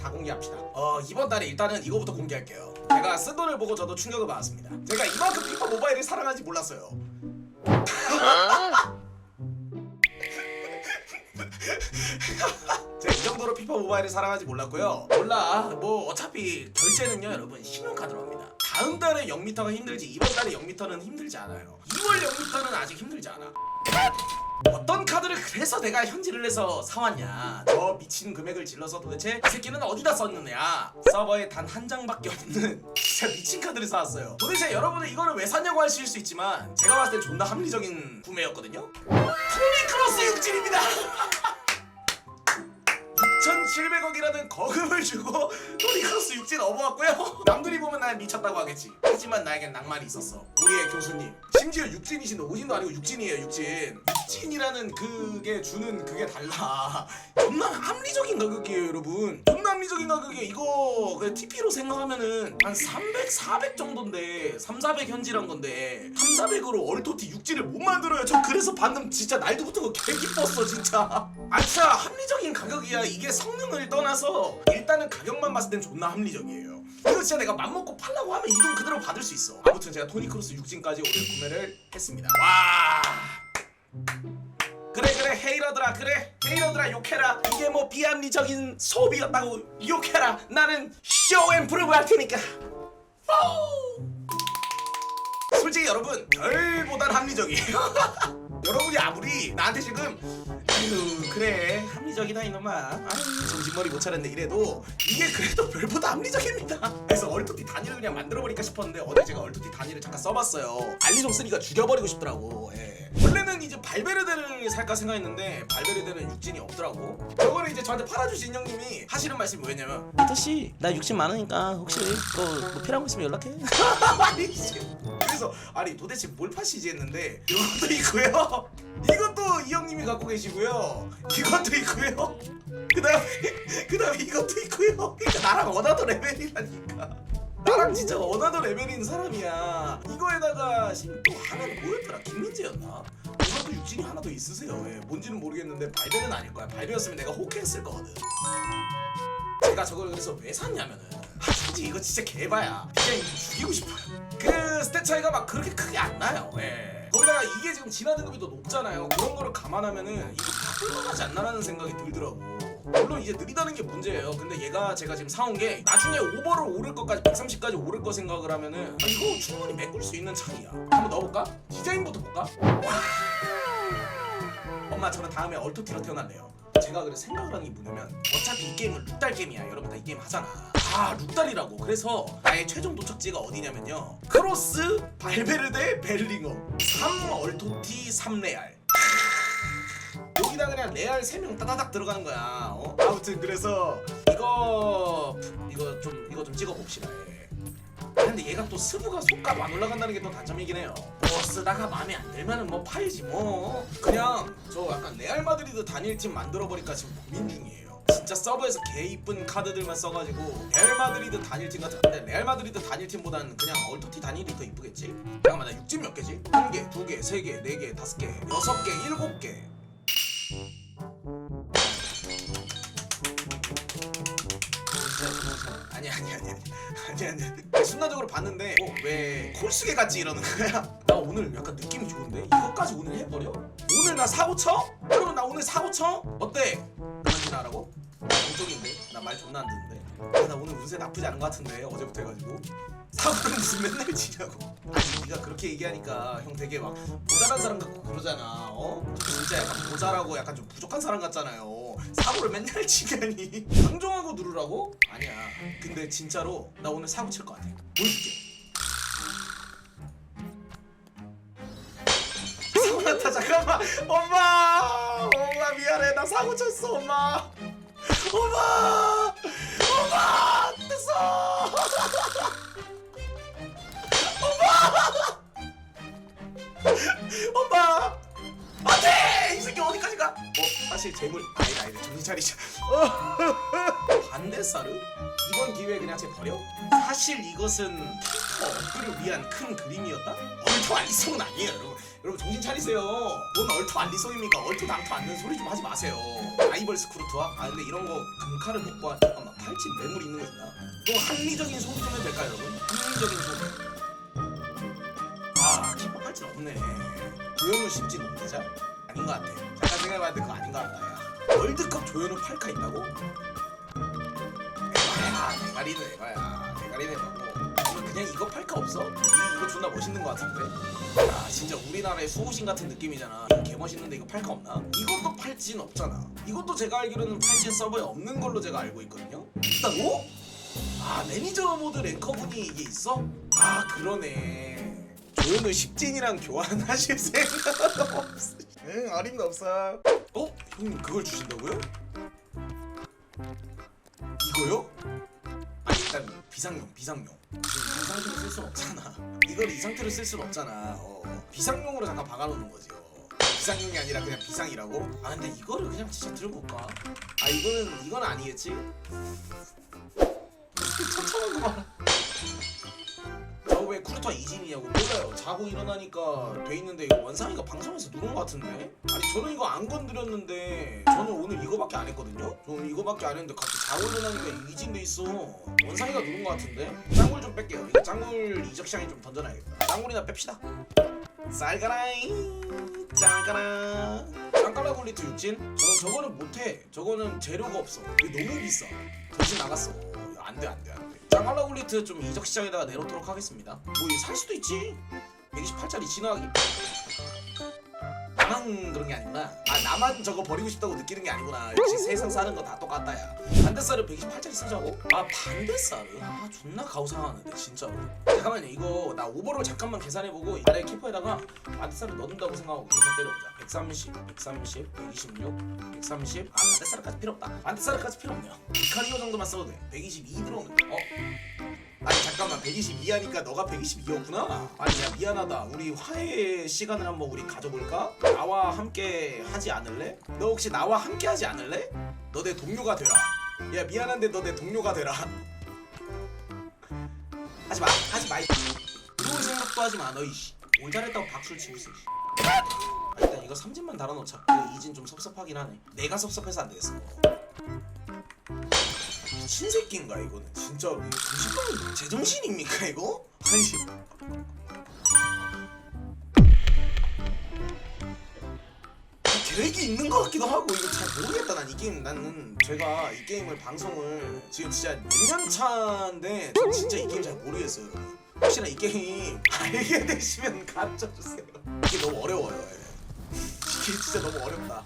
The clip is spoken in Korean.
다 공개합시다. 어 이번 달에 일단은 이거부터 공개할게요. 제가 쓴 돈을 보고 저도 충격을 받았습니다. 제가 이만큼 피파 모바일을 사랑하지 몰랐어요. 제가 이 정도로 피파 모바일을 사랑하지 몰랐고요. 몰라. 뭐 어차피 결제는요, 여러분 신용카드로 합니다. 다음 달에 0m가 힘들지 이번 달에 0m는 힘들지 않아요. 2월 0m는 아직 힘들지 않아. 어떤 카드를 그래서 내가 현질을 해서 사왔냐? 저 미친 금액을 질러서 도대체 이 새끼는 어디다 썼느냐? 서버에 단 한 장밖에 없는 진짜 미친 카드를 사왔어요. 도대체 여러분은 이거를 왜 샀냐고 하실 수 있지만 제가 봤을 때 존나 합리적인 구매였거든요. 톨리크로스 육질입니다 2,700억이라는 거금을 주고 토리크로스 육진 업어왔고요. 남들이 보면 날 미쳤다고 하겠지. 하지만 나에겐 낭만이 있었어. 우리의 교수님. 심지어 육진이신데 오진도 아니고 육진이에요 육진. 육진이라는 그게 주는 그게 달라. 존나 합리적인 가격이에요 여러분 합리적인 가격이에요 이거 그 TP로 생각하면은 한 300, 400 정도인데 3, 400 현질한 건데 3, 400으로 얼토티 육진을 못 만들어요. 저 그래서 방금 진짜 날도 붙은 거 개 기뻤어 진짜. 아 진짜 합리적인 가격이야. 이게 성능을 떠나서 일단은 가격만 봤을 땐 존나 합리적이에요. 이거 진짜 내가 맘먹고 팔라고 하면 이 돈 그대로 받을 수 있어. 아무튼 제가 토니크로스 6진까지 오늘 구매를 했습니다. 와 헤이러들아 그래? 헤이러들아 욕해라. 이게 뭐 비합리적인 소비였다고 욕해라. 나는 쇼앤프루브 할 테니까. 솔직히 여러분 별보단 합리적이에요 여러분이 아무리 나한테 지금 아유 그래 합리적이다 이놈아. 아유 정신머리 못 차렸네 이래도 이게 그래도 별보다 합리적입니다. 그래서 얼토티 단위를 그냥 만들어버릴까 싶었는데 어제 제가 얼토티 단위를 잠깐 써봤어요. 알리송 쓰니까 죽여버리고 싶더라고. 예. 원래는 이제 발베르데를 살까 생각했는데 발베르데는 육진이 없더라고. 저거는 이제 저한테 팔아주신 형님이 하시는 말씀이 뭐였냐면 아저씨 나 육진 많으니까 혹시 또 뭐 필요한 거 있으면 연락해. 그래서 아니 도대체 뭘 파시지 했는데 이것도 있고요. 이것도 이 형님이 갖고 계시고요. 이것도 있고요. 그 다음에 그 다음에 이것도 있고요. 그러니까 나랑 어나더 레벨이라니까. 나랑 진짜 어나더 레벨인 사람이야. 이거에다가 또 하나는 뭐였더라? 김민재였나? 이것도 육진이 하나 더 있으세요. 예, 뭔지는 모르겠는데 발배는 아닐 거야. 발배였으면 내가 호쾌했을 거거든. 제가 저걸 그래서 왜 샀냐면은 아 솔직히 이거 진짜 개바야. 그냥 죽이고 싶어요. 그 스탯 차이가 막 그렇게 크게 안 나요. 예. 거기다가 이게 지금 진화 등급이 더 높잖아요. 그런 거를 감안하면은 이거 다 끌어가지 않나라는 생각이 들더라고. 물론 이제 느리다는 게 문제예요. 근데 얘가 제가 지금 사온 게 나중에 오버를 오를 것까지 130까지 오를 거 생각을 하면은 아, 이거 충분히 메꿀 수 있는 차이야. 한번 넣어볼까? 디자인부터 볼까? 와! 엄마 저는 다음에 얼토티로 태어날래요 제가 그래 생각을 하는 게 뭐냐면 어차피 이 게임은 룩달 게임이야. 여러분 다 이 게임 하잖아. 아 룩달이라고. 그래서 나의 최종 도착지가 어디냐면요. 크로스 발베르데 벨링어 3 얼토티 3 레알. 여기다 그냥 레알 3명 따다닥 들어가는 거야. 어? 아무튼 그래서 이거 이거 좀 이거 좀 찍어 봅시다. 예. 근데 얘가 또 스부가 속값 안 올라간다는 게 또 단점이긴 해요. 뭐 쓰다가 마음에 안 들면은 뭐 팔지 뭐. 그냥 저 약간 레알 마드리드 단일팀 만들어 버릴까 지금 고민 중이에요. 진짜 서버에서 개 이쁜 카드들만 써가지고 레알 마드리드 단일팀 같은 근데 레알 마드리드 단일팀보다는 그냥 얼토티 단일이 더 이쁘겠지? 잠깐만 나 육진 몇 개지? 한 개, 두 개, 세 개, 네 개, 다섯 개, 여섯 개, 일곱 개. 아니 아니 아니 아니 아니 아니 순간적으로 봤는데 어, 왜 콜수게 같지 이러는 거야? 나 오늘 약간 느낌이 좋은데 이것까지 오늘 해버려? 오늘 나 사고 쳐? 그러면 나 오늘 사고 쳐? 어때? 그만진 하라고? 동쪽인데 나 말 존나 안 듣는데. 아, 나 오늘 운세 나쁘지 않은 것 같은데 어제부터 해가지고. 사고를 무슨 맨날 치냐고. 아니 네가 그렇게 얘기하니까 형 되게 막 모자란 사람 같고 그러잖아 어? 진짜 약간 모자라고 약간 좀 부족한 사람 같잖아요. 사고를 맨날 치다니. 방종하고 누르라고? 아니야. 근데 진짜로 나 오늘 사고 칠 것 같아. 보여줄게. 사고 났다 잠깐만. 엄마! 엄마 미안해. 나 사고 쳤어 엄마 엄마! 엄마! 됐어 엄마! 안돼! 이 새끼 어디까지 가? 어 사실 재물. 아니다 아니다 정신 차리자 반대사르 이번 기회에 그냥 쟤 버려? 사실 이것은 캐릭터 업글을 위한 큰 그림이었다? 얼토 알리송은 아니에요 여러분. 여러분 정신 차리세요. 뭔 얼토 알리송입니까? 얼토 당토 않는 소리 좀 하지 마세요 라이벌 스 크루트와 아 근데 이런 거 금칼을 못 봐. 잠깐만 팔찌 매물 있는 거 있나? 또 합리적인 소비 좀 해도 될까요 여러분? 합리적인 소비. 아 키퍼 팔찌 없네. 조현우 십진 옮기자? 아닌 것 같아. 잠깐 생각해봤는데 그거 아닌 것 같다 야. 월드컵 조현우 팔카 있다고? 에바야 대가리는 에바야 대가리는 에바고 그냥 이거 팔카 없어? 이, 이거 존나 멋있는 것 같은데? 아 진짜 우리나라의 수호신 같은 느낌이잖아 이거 개멋있는데 이거 팔카 없나? 이것도 팔찌는 없잖아 이것도 제가 알기로는 팔찌 서버에 없는 걸로 제가 알고 있거든요 있다고? 아 매니저 모드 랭커분이 이게 있어? 아 그러네 조현우 십진이랑 교환하실 생각 없으 응 어림도 없어 어? 형님 그걸 주신다고요? 이거요? 일단 비상용 비상용 지금 이 상태로 쓸순 없잖아 이걸 이 상태로 쓸순 없잖아 어, 비상용으로 잠깐 박아놓는 거지 어. 비상용이 아니라 그냥 비상이라고? 아 근데 이거를 그냥 진짜 들어볼까? 아 이거는 이건 아니겠지? 천천한 거봐 자고 일어나니까 돼 있는데 이거 원상이가 방송에서 누른 거 같은데? 아니 저는 이거 안 건드렸는데 저는 오늘 이거밖에 안 했거든요? 저는 이거밖에 안 했는데 갑자기 자고 일어나니까 이진 돼 있어. 원상이가 누른 거 같은데? 짱굴 좀 뺄게요. 이거 짱굴 이적 시장에 좀 던져놔야겠다. 짱굴이나 뺍시다. 쌀가라잉! 짱가라! 짱가라 굴리트 육진? 저 저거는 못해. 저거는 재료가 없어. 이거 너무 비싸. 정신 나갔어. 안돼 안돼 안돼. 짱가라 굴리트 좀 이적 시장에다가 내놓도록 하겠습니다. 뭐 이거 살 수도 있지 128짜리 진화하기. 나만 그런 게 아니구나 아 나만 저거 버리고 싶다고 느끼는 게 아니구나. 역시 세상 사는 거 다 똑같다 야. 반대살을 128짜리 쓰자고? 아 반대살을? 아 존나 가오상하는데 진짜로 잠깐만요. 이거 나 오버를 잠깐만 계산해보고 아래 키퍼에다가 반대살을 넣는다고 생각하고 계산 때려보자. 130, 130, 126, 130 아 반대살까지 필요 없다. 반대살까지 필요 없네요. 이카리오 정도만 써도 돼. 122 들어오면 돼. 어? 아니 잠깐만. 122 하니까 너가 122였구나? 아니 야 미안하다. 우리 화해 시간을 한번 우리 가져볼까? 나와 함께 하지 않을래? 너 혹시 나와 함께 하지 않을래? 너 내 동료가 되라. 야 미안한데 너 내 동료가 되라. 하지마. 하지마. 들어올 생각도 하지마 너 이씨. 올 잘했다고 박수를 치고 있어. 아, 일단 이거 삼진만 달아놓자. 그 이진 좀 섭섭하긴 하네. 내가 섭섭해서 안 되겠어 미친 새끼인가 이거는? 진짜로 이거 정신병 제정신입니까 이거? 아니 계획이 있는 것 같기도 하고 이거 잘 모르겠다 난 이 게임. 나는 제가 이 게임을 방송을 지금 진짜 몇 년 차인데 전 진짜 이 게임 잘 모르겠어요 혹시나 이 게임 알게 되시면 가르쳐 주세요. 이게 너무 어려워요 예. 이게 진짜 너무 어렵다